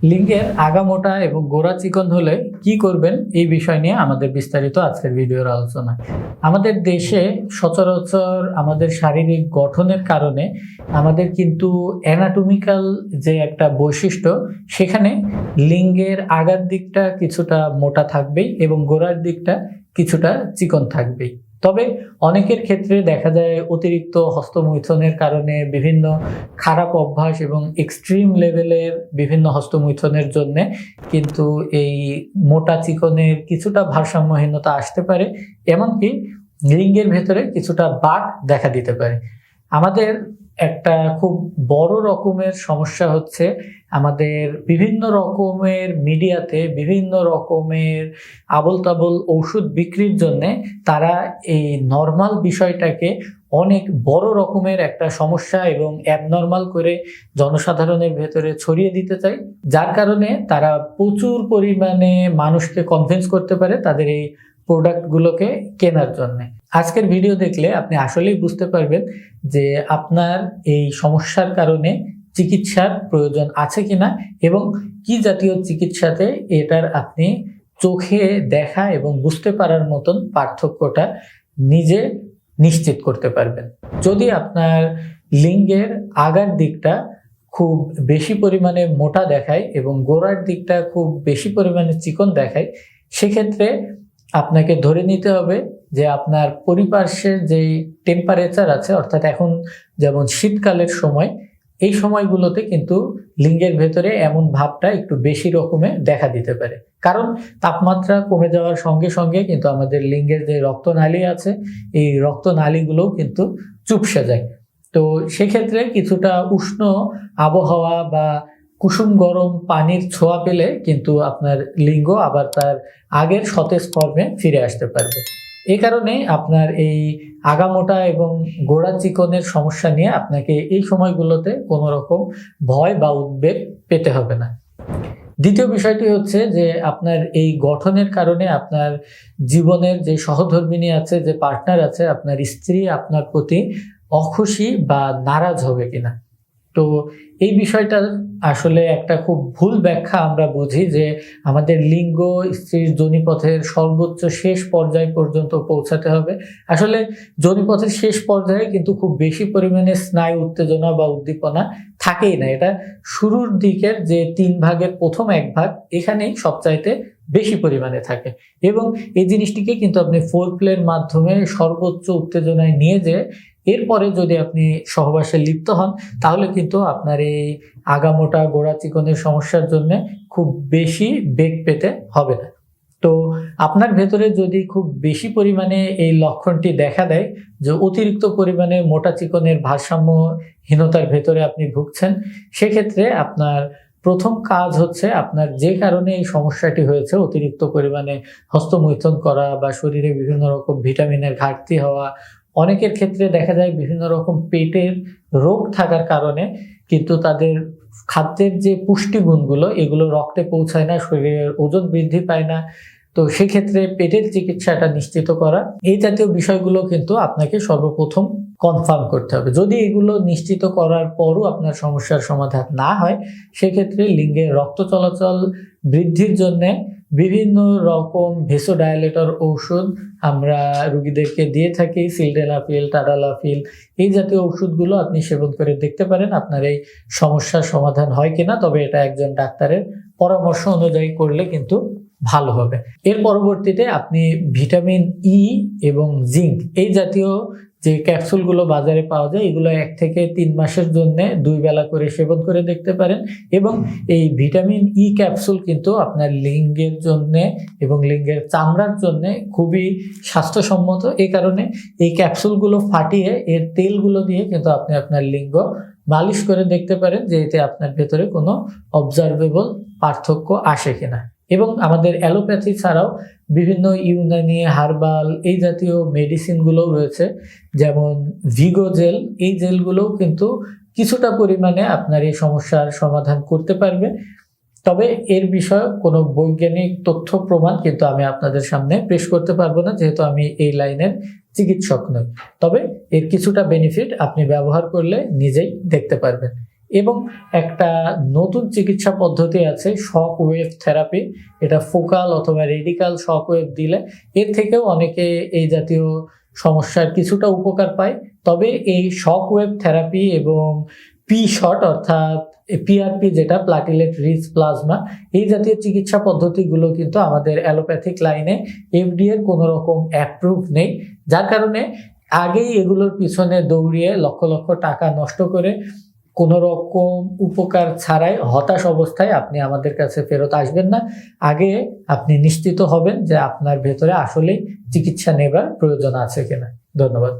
লিঙ্গের আগামোটা এবং গোড়া চিকন হলে কি করবেন এই বিষয় নিয়ে আমাদের বিস্তারিত আজকের ভিডিওর আলোচনা। আমাদের দেশে সচরাচর আমাদের শারীরিক গঠনের কারণে আমাদের কিন্তু অ্যানাটমিক্যাল যে একটা বৈশিষ্ট্য, সেখানে লিঙ্গের আগার দিকটা কিছুটা মোটা থাকবেই এবং গোড়ার দিকটা কিছুটা চিকন থাকবেই। তবে অনেকের ক্ষেত্রে দেখা যায় অতিরিক্ত হস্তমৈথনের কারণে বিভিন্ন খারাপ অভ্যাস এবং এক্সট্রিম লেভেলের বিভিন্ন হস্তমৈথনের জন্যে কিন্তু এই মোটা চিকনের কিছুটা ভারসাম্যহীনতা আসতে পারে, এমনকি লিঙ্গের ভেতরে কিছুটা বাক দেখা দিতে পারে। আমাদের একটা খুব বড় রকমের সমস্যা হচ্ছে আমাদের বিভিন্ন রকমের মিডিয়াতে বিভিন্ন রকমের আবল তাবল ঔষধ বিক্রির জন্য তারা এই নর্মাল বিষয়টাকে অনেক বড় রকমের একটা সমস্যা এবং অ্যাবনর্মাল করে জনসাধারণের ভেতরে ছড়িয়ে দিতে চায় যার কারণে তারা প্রচুর পরিমাণে মানুষকে কনভিন্স করতে পারে তাদের এই প্রোডাক্টগুলোকে কেনার জন্য। আজকের ভিডিও দেখলে আপনি আসলেই বুঝতে পারবেন যে আপনার এই সমস্যার কারণে চিকিৎসার প্রয়োজন আছে কিনা এবং কি জাতীয় চিকিৎসাতে এটার আপনি চোখে দেখা এবং বুঝতে পারার মতন পার্থক্যটা নিজে নিশ্চিত করতে পারবেন। যদি আপনার লিঙ্গের আগার দিকটা খুব বেশি পরিমাণে মোটা দেখায় এবং গোড়ার দিকটা খুব বেশি পরিমাণে চিকন দেখায়, সেক্ষেত্রে আপনাকে ধরে নিতে হবে যে আপনার পরিপার্শ্বের যেই টেম্পারেচার আছে, অর্থাৎ এখন যেমন শীতকালের সময় এই সময়গুলোতে কিন্তু লিঙ্গের ভেতরে এমন ভাবটা একটু বেশি রকমে দেখা দিতে পারে। কারণ তাপমাত্রা কমে যাওয়ার সঙ্গে সঙ্গে কিন্তু আমাদের লিঙ্গের যে রক্তনালী আছে, এই রক্তনালীগুলোও কিন্তু চুপসে যায়। তো সেক্ষেত্রে কিছুটা উষ্ণ আবহাওয়া বা কুসুম গরম পানির ছোঁয়া পেলে কিন্তু আপনার লিঙ্গ আবার তার আগের সতেজ ফর্মে ফিরে আসতে পারবে। এই কারণে আপনার এই আগামোটা এবং গোড়া চিকনের সমস্যা নিয়ে আপনাকে এই সময়গুলোতে কোনো রকম ভয় বা উদ্বেগ পেতে হবে না। দ্বিতীয় বিষয়টি হচ্ছে যে আপনার এই গঠনের কারণে আপনার জীবনের যে সহধর্মিনী আছে, যে পার্টনার আছে, আপনার স্ত্রী আপনার প্রতি অখুশি বা নারাজ হবে কিনা। তো এই বিষয়টা আসলে একটা খুব ভুল ব্যাখ্যা আমরা বুঝি যে আমাদের লিঙ্গ, স্ত্রীর জনিপথের সর্বোচ্চ শেষ পর্যায় পর্যন্ত পৌঁছাতে হবে। আসলে জনিপথের শেষ পর্যায়ে কিন্তু খুব বেশি পরিমাণে স্নায়ু উত্তেজনা বা উদ্দীপনা থাকেই না। এটা শুরুর দিকের যে তিন ভাগের প্রথম এক ভাগ, এখানেই সবচাইতে বেশি পরিমাণে থাকে। এবং এই জিনিসটিকে কিন্তু আপনি ফোর প্লের মাধ্যমে সর্বোচ্চ উত্তেজনায় নিয়ে যে এরপরে যদি আপনি সহবাসে লিপ্ত হন, তাহলে কিন্তু আপনার এই আগামোটা গোড়া চিকনের সমস্যার জন্য খুব বেশি বেগ পেতে হবে না। তো আপনার ভেতরে যদি খুব বেশি পরিমাণে এই লক্ষণটি দেখা দেয়, যে অতিরিক্ত পরিমাণে মোটা চিকনের ভারসাম্যহীনতার ভেতরে আপনি ভুগছেন, সেক্ষেত্রে আপনার প্রথম কাজ হচ্ছে আপনার যে কারণে এই সমস্যাটি হয়েছে, অতিরিক্ত পরিমাণে হস্তমৈথুন করা বা শরীরে বিভিন্ন রকম ভিটামিনের ঘাটতি হওয়া অনেকের ক্ষেত্রে দেখা যায় বিভিন্ন রকম পেটের রোগ থাকার কারণে কিন্তু তাদের খাদ্যের যে পুষ্টিগুণগুলো, এগুলো রক্তে পৌঁছায় না, শরীরের ওজন বৃদ্ধি পায় না। তো সেক্ষেত্রে পেটের চিকিৎসাটা নিশ্চিত করা। এই জাতীয় বিষয়গুলো কিন্তু আপনাকে সর্বপ্রথম কনফার্ম করতে হবে। যদি এগুলো নিশ্চিত করার পরও আপনার সমস্যার সমাধান না হয়, সেক্ষেত্রে লিঙ্গের রক্ত চলাচল বৃদ্ধির জন্যে বিভিন্ন রকম ভেসোডায়ালেটর ঔষধ আমরা রুগীদেরকে দিয়ে থাকি সিলডেনাফিল টাডালাফিল, এই জাতীয় ওষুধগুলো আপনি সেবন করে দেখতে পারেন, আপনার এই সমস্যার সমাধান হয় কিনা, তবে এটা একজন ডাক্তারের পরামর্শ অনুযায়ী করলে কিন্তু ভালো হবে। এর পরবর্তীতে আপনি ভিটামিন ই এবং জিঙ্ক এই জাতীয় যে ক্যাপসুলগুলো বাজারে পাওয়া যায়, এগুলো এক থেকে তিন মাসের জন্য দুই বেলা করে সেবন করে দেখতে পারেন এবং এই ভিটামিন ই ক্যাপসুল কিন্তু আপনার লিঙ্গের জন্য এবং লিঙ্গের চামড়ার জন্য খুবই স্বাস্থ্যসম্মত। এই কারণে এই ক্যাপসুলগুলো ফাটিয়ে এর তেলগুলো দিয়ে কিন্তু আপনি আপনার লিঙ্গ মালিশ করে দেখতে পারেন যে এতে আপনার ভেতরে কোনো অবজারভেবল পার্থক্য আসে কিনা। এবং আমাদের অ্যালোপ্যাথি ছাড়াও বিভিন্ন ইউনানি, হার্বাল এই জাতীয় মেডিসিনগুলোও রয়েছে। যেমন ভিগো জেল, এই জেলগুলোও কিন্তু কিছুটা পরিমাণে আপনার এই সমস্যার সমাধান করতে পারবে। তবে এর বিষয়ে কোনো বৈজ্ঞানিক তথ্য, প্রমাণ কিন্তু আমি আপনাদের সামনে পেশ করতে পারব না, যেহেতু আমি এই লাইনের চিকিৎসক নই। তবে এর কিছুটা বেনিফিট আপনি ব্যবহার করলে নিজেই দেখতে পারবেন। এবং একটা নতুন চিকিৎসা পদ্ধতি আছে শক ওয়েভ থেরাপি এটা ফোকাল অথবা রেডিকাল শক ওয়েভ দিলে এর থেকেও অনেকে এই জাতীয় সমস্যার কিছুটা উপকার পায়। তবে এই শক ওয়েভ থেরাপি এবং পি শট অর্থাৎ পিআরপি যেটা প্লাটিলেট রিচ প্লাজমা এই জাতীয় চিকিৎসা পদ্ধতিগুলো কিন্তু আমাদের অ্যালোপ্যাথিক লাইনে এফডি এর কোনো রকম অ্যাপ্রুভ নেই। যার কারণে আগেই এগুলোর পিছনে দৌড়িয়ে লক্ষ লক্ষ টাকা নষ্ট করে কোনো রকম উপকার ছাড়াই হতাশ অবস্থায় আপনি আমাদের কাছে ফেরত আসবেন না। আগে আপনি নিশ্চিত হবেন যে আপনার ভেতরে আসলেই চিকিৎসা নেবার প্রয়োজন আছে কিনা। ধন্যবাদ।